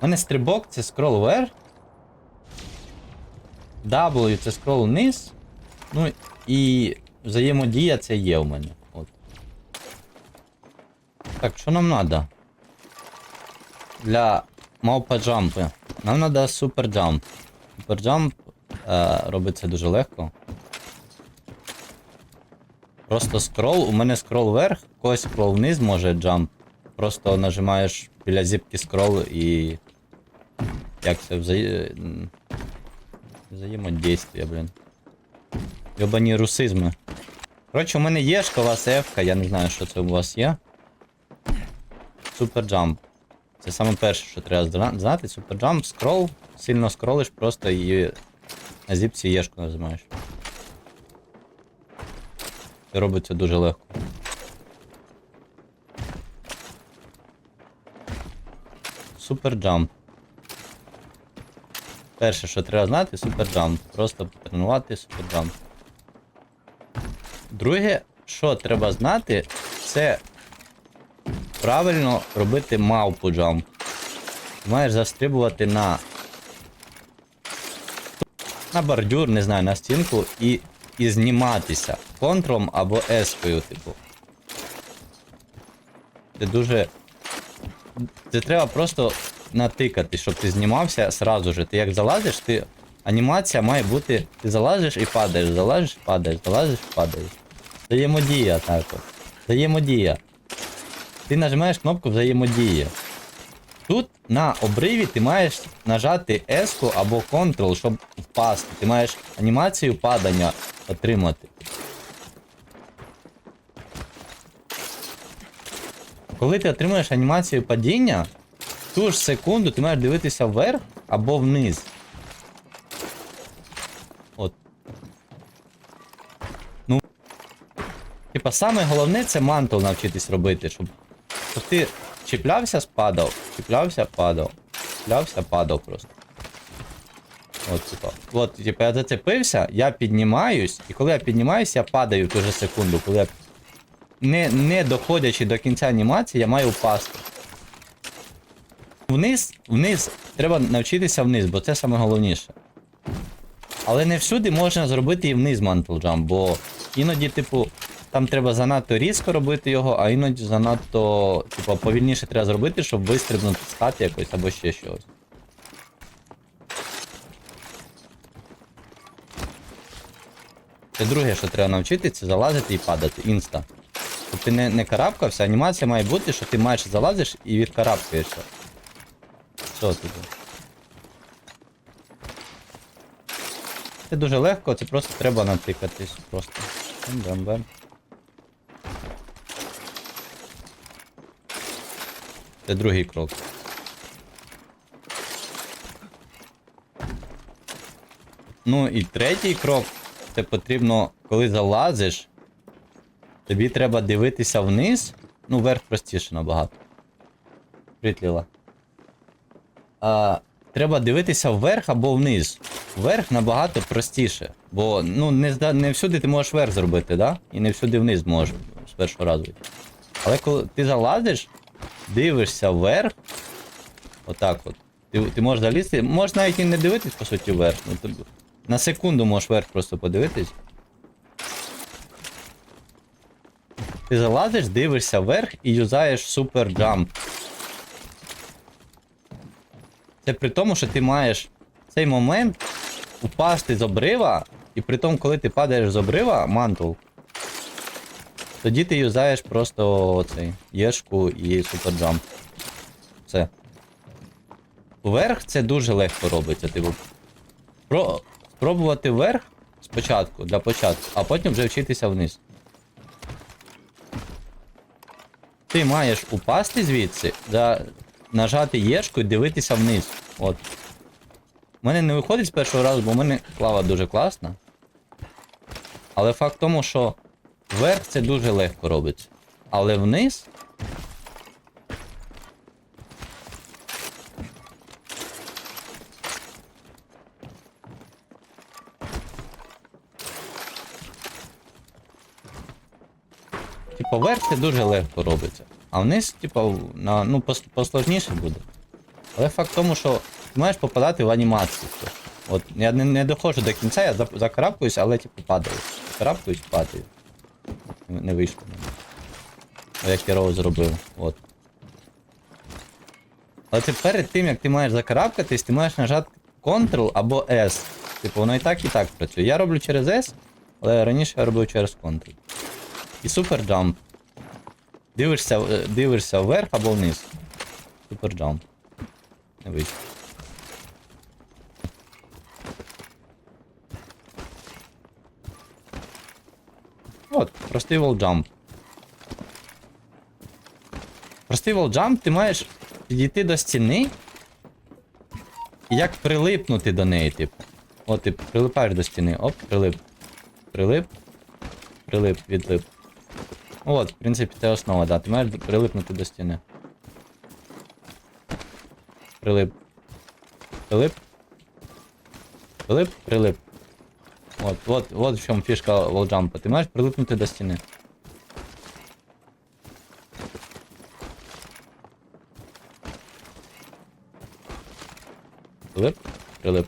У мене стрибок це скрол вверх. W це скрол вниз. Ну і взаємодія це є у мене. От. Так, що нам треба? Для мавпа джампи. Нам треба супер джамп. Супер джамп е, робиться дуже легко. Просто скрол, у мене скрол вверх, когось скрол вниз може джамп. Просто нажимаєш біля зіпки скрол і. Як це взає... м, взаємодействие, блін. Йобані русизми. Коротше, у мене є шкала сефка, я не знаю, що це у вас є. Супер джамп. Це саме перше, що треба знати. Супер джамп, скрол, сильно скролиш, просто і на зіпці єшку нажимаєш. Це робиться дуже легко. Супер джамп. Перше, що треба знати, супер джамп. Просто тренувати супер джамп. Друге, що треба знати, це правильно робити мавпу джамп. Маєш застрибувати на. На бордюр, не знаю, на стінку і, і зніматися контролом або ескою, типу. Це дуже. Це треба просто натикати, щоб ти знімався сразу же. Ти як залазиш, ти. Анімація має бути. Ти залазиш і падаєш, залазиш, падаєш, залазиш, падаєш. Взаємодія так. Взаємодія. Ти нажимаєш кнопку взаємодія. Тут на обриві ти маєш нажати S або Ctrl, щоб впасти. Ти маєш анімацію падання отримати. Коли ти отримуєш анімацію падіння, ту ж секунду ти маєш дивитися вверх або вниз. От. Ну. Типа, саме головне це мантл навчитись робити, щоб, щоб ти чіплявся, спадав, чіплявся, падав, чіплявся, падав просто. От, типа. От, типа, я зацепився, я піднімаюсь, і коли я піднімаюсь, я падаю ту же секунду, коли я не, не доходячи до кінця анімації, я маю впасти. Вниз, вниз, треба навчитися вниз, бо це саме головніше. Але не всюди можна зробити і вниз мантл джамп, бо іноді, типу, там треба занадто різко робити його, а іноді занадто, типу, повільніше треба зробити, щоб вистрибнути з хати якось або ще щось. Це друге, що треба навчити, це залазити і падати. Інста. Щоб ти не, не карабкався, анімація має бути, що ти майже залазиш і відкарабкаєшся. Що тут? Це дуже легко, це просто треба натикатись. Просто. Бем-бем-бем. Це другий крок. Ну і третій крок. Це потрібно, коли залазиш, тобі треба дивитися вниз. Ну, вверх простіше набагато. Привіт, Ліла. А, треба дивитися вверх або вниз. Вверх набагато простіше. Бо ну, не, не всюди ти можеш вверх зробити, да? І не всюди вниз можеш з першого разу. Але коли ти залазиш, дивишся вверх. Отак от. Ти, ти можеш залізти. Можеш навіть і не дивитись, по суті, вверх. Ну, ти, на секунду можеш вверх просто подивитись. Ти залазиш, дивишся вверх і юзаєш супер джамп. Це при тому, що ти маєш в цей момент упасти з обрива, і при тому, коли ти падаєш з обрива, мантул, тоді ти юзаєш просто оцей єшку і суперджамп. Все. Вверх це дуже легко робиться. Типу. Про... Спробувати вверх спочатку, для початку, а потім вже вчитися вниз. Ти маєш упасти звідси, за... нажати єшку і дивитися вниз. От. У мене не виходить з першого разу, бо в мене клава дуже класна. Але факт в тому, що вверх це дуже легко робиться. Але вниз. Типа вверх це дуже легко робиться. А вниз, типа, на, ну, посложніше буде. Але факт в тому, що ти маєш попадати в анімацію. От я не, не доходжу до кінця, я зап- але типу падаю. Карабкуюсь, падаю. Не вийшло. мене. А Я керово зробив. От. Але ти перед тим, як ти маєш закарабкатись, ти маєш нажати Ctrl або S. Типу, воно і так, і так працює. Я роблю через S, але раніше я робив через Ctrl. І супер джамп. Дивишся, е, дивишся вверх або вниз. Супер джамп. Не вийшло. От, простий волджамп. Простий волджамп, ти маєш підійти до стіни і як прилипнути до неї, типу. От ти прилипаєш до стіни. Оп, прилип. Прилип. Прилип, відлип. От, в принципі, це основа, да. Ти маєш прилипнути до стіни. Прилип. Прилип. Прилип, прилип. От, от, от в чому фішка волджампа. Ти маєш прилипнути до стіни. Прилип, прилип.